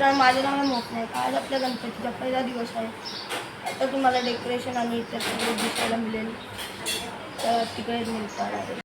मित्रांनो माझं नाव मोठ नाही आज आपल्या गणपतीचा पहिला दिवस आहे. आता तुम्हाला डेकोरेशन आणि इतर सगळं दिसायला मिळेल. तर तिकडे मिळतात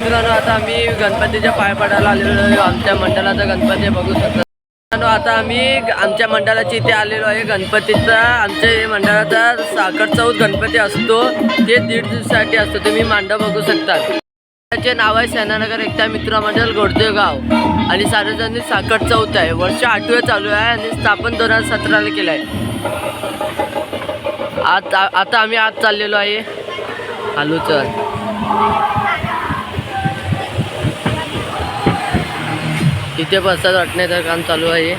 मित्रांनो आता आम्ही गणपतीच्या पाय पडायला आलेलो आहे. आमच्या मंडळाचा गणपती बघू शकतो. मित्रांनो आता आम्ही आमच्या मंडळाच्या इथे आलेलो आहे. गणपतीचा आमच्या हे मंडळाचा साखर चौथ गणपती असतो. ते दीड दिवसासाठी असतो. तुम्ही मांडव बघू शकता. त्याचे नाव आहे सेनानगर एकता मित्र मंडळ गोडदेव गाव आणि सार्वजनिक साखर चौथ आहे. वर्ष आठवे चालू आहे आणि स्थापन दोन हजार सतराला केलं आहे. आता आता आम्ही आज चाललेलो आहे. आलू तिथे इथे वाटण्याचं काम चालू आहे.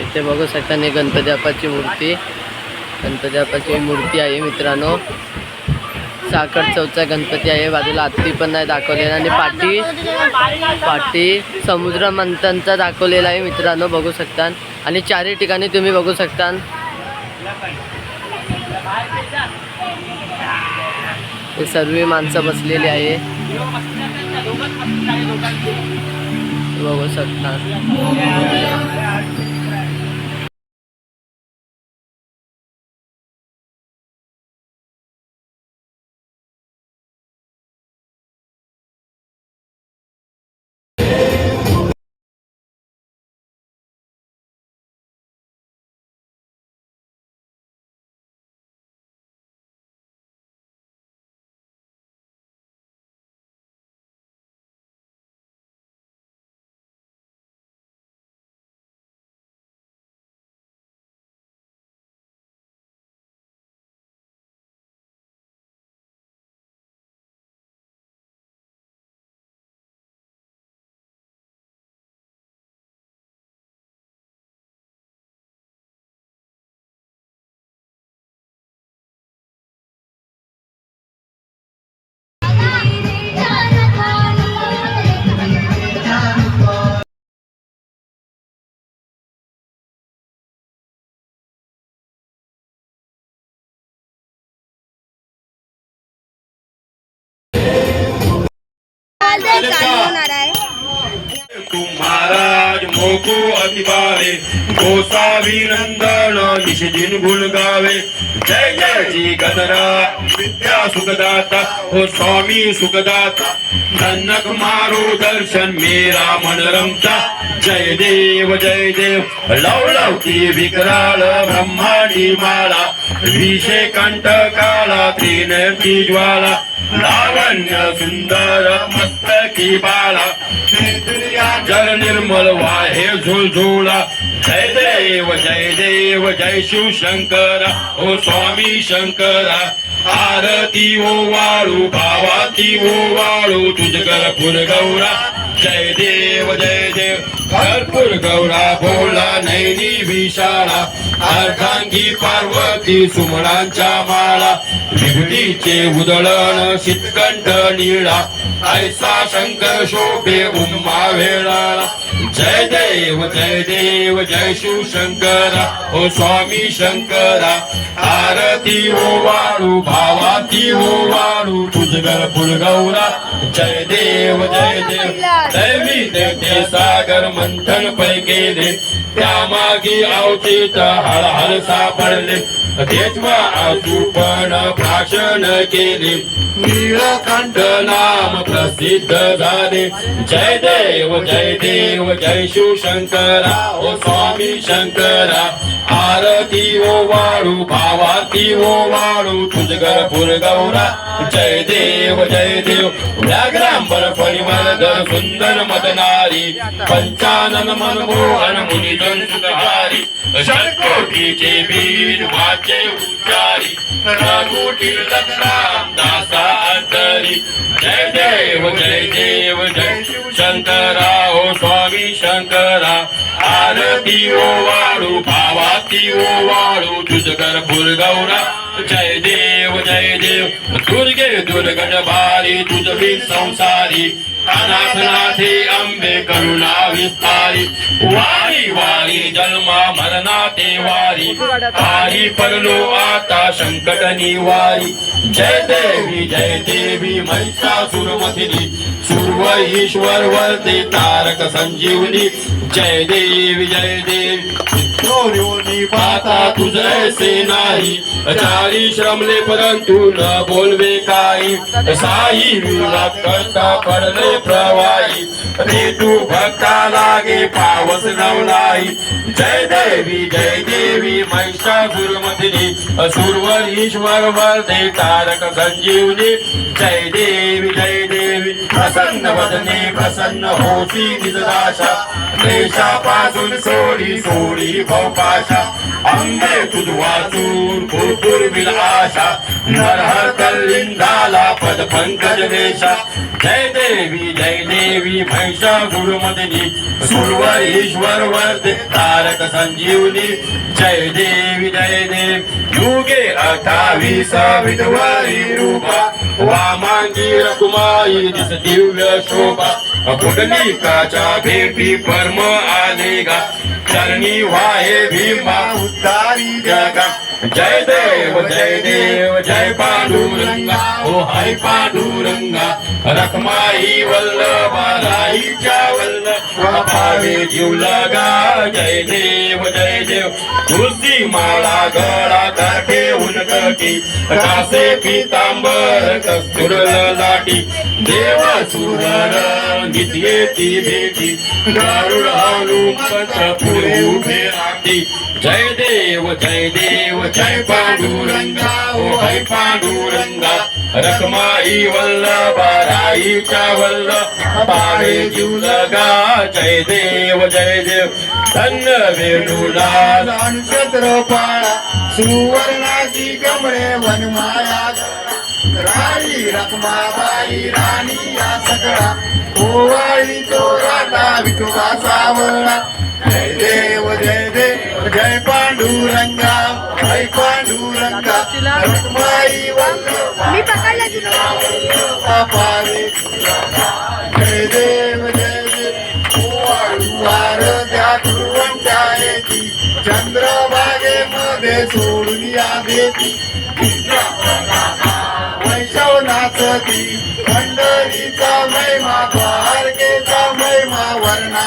इथे बघू शकता नाही गणपती बाप्पाची मूर्ती. गणपती बाप्पाची मूर्ती आहे मित्रांनो. साखर चौचा गणपती आहे बाजूला आत्ती पण नाही दाखवलेला आणि पाठी पाठी समुद्र मंथनचा दाखवलेला आहे मित्रांनो बघू शकता. आणि चारही ठिकाणी तुम्ही बघू शकता. हे सर्व माणसं बसलेली आहे. बघू शकता होणार आहे. महाराज मोकू अतिबारे गोसाविनंदन निषदिन गुण गावे जय जय जी गणरा विद्या सुखदाता हो स्वामी सुखदाता धनक मारो दर्शन मेरा मन रमता जय देव जय देव लव लव की विकराळ ब्रह्मांडी माला विषे कंठ काळा त्रिनती ज्वाला लावण्य सुंदर मस्तकी बाळा जल निर्मल हे झुळझुळा जय देव जय देव जय शिव शंकरा ओ स्वामी शंकरा आरती ओ वाळू भावाती ओ वाळू तुझ कर्पूर गौरा जय देव जय देव. कर्पूर गौरा भोला नैनी विशाळा अर्धांगी पार्वती सुमणांच्या माळा विघडीचे उदळण शीतकंठ निळा ऐसा शंकर शोभे उम्मा वेळाळा जय देव जय देव जय शिव शंकरा ओ स्वामी शंकरा आरती हो वाळू भावाती हो वाळू. तुझगर गौरा जय देव जय देव. दैवी देवते सागर मंथन पै गेले त्यामागे अवचित हळहळ सापडले. तेजवा आसुपण भाषण केले. नीळकंठ नाम प्रसिद्ध झाले. जय देव जय देव जय शिवशंकरा. ओ स्वामी शंकरा आरती ओ वाळू भावाती ओ वाळू तुझगर गौरा जय देव जय देव व्याघ्रांबर फणिवर्धन सुंदर मदनारी पंचानन मनमोहन मुनिजन सुधारी षटकोटीचे बीज वाचे उच्चारी रागोटी लग्नाम दासा अंतरी. जय देव जय देव जय शंकरा ओ स्वामी शंकरा आरती ओ वाळू भावाती ओ वाळू तुझकर गौरा जय देव जय देव दुर्गे दुर्गट भारी तुझ संसारी। अनाथनाथे अंबे करुणा विस्तारी। वारी वारी जन्मा मरणा ते वारी। आरी परलो आता संकट निवारी। जय देवी जय देवी महिषासुरमथिनी सुरव ईश्वर वरते तारक संजीवनी। जय देवी जय देवी। चोरी पाता तुझ नाही. चारी श्रमले परंतु न बोलवे काही. साई विराट करता पडले प्रवाही. ते तू भक्ता लागे पावस नवलाई जय देवी जय देवी महिषासुरमथिनी सुरवर ईश्वर वर्धे तारक संजीवनी. जय देवी जय देवी. प्रसन्न वदने प्रसन्न होती निजदाशा. देशापासून सोडी सोडी भवपाशा अंबे तुझ वाचून भरपूर विलाशा नरहर कल्लिंदाला पद पंकज देशा जय देवी जय देवी महिषा गुरुमदिनी सुरवर ईश्वर वर्धे तारक संजीवनी. जय देवी जय देव. युगे अठ्ठावीस विधवारी रूपा. वामांगी रकुमाई दिस दिव्य शोभा. पुंडलिकाच्या भेटी धर्म आले गा चरणी वाहे भीमा उद्धारी जगा. जय देव जय देव जय पांडुरंगा ओ हरी पांडुरंगा रखमाई वल्लभा राईच्या वल्लभ पावे जीव लगा जय देव जय देव तुलसी माळा गळा काठे उनकटी कासे पितांबर कस्तुर लाटी देव सुरर नित्येती भेटी गरुड हनुमंत पुढे उभे राटी जय देव जय देव जय पांडुरंगा ओ हय पांडुरंगा रखमाई वल्लभा राईच्या वल्लभ पावे जीव लगा जय देव जय देव धन्य वेणुला क्षेत्रपाळा सुवर्णाची कमळे वनमाया राणी रखमाबाई राणी या सगळा. ओवाळी तो राटा विठोबा सावळा. जय देव जय देव जय पांडुरंगा जय पांडुरंगा रखमाई मी पकडला तुला. पावे जय देव जय देव वार त्या गुरुवंत्या येती चंद्रभागेमध्ये सोडून या देती वैशव नाचती पंढरीचा महिमा द्वारकेचा महिमा वर्णा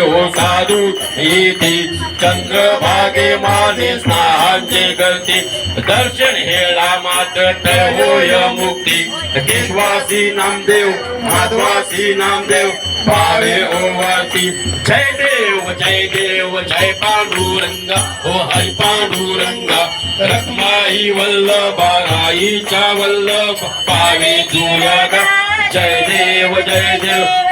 हो साधू येते चंद्रभागे माने स्नाहांचे करते दर्शन हेळा मात्र होय मुक्ती। केशवासी नामदेव माधवासी नामदेव पावे ओवासी। जय देव जय देव जय पांडुरंग। ओ हो हरि पांडुरंग। रखमाई वल्लभा राईचा वल्लभ पावे जुयागा जय देव जय देव।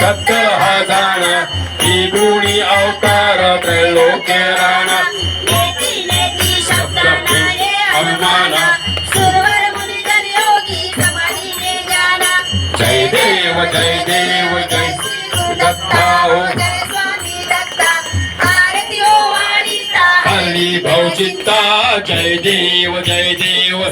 दत्त हा जाणा ही गुणी अवतार त्रैलोक्य राणा. अनुमाना जय देव जय देव जय दत्ता हो भौचित्ता जय देव जय देव.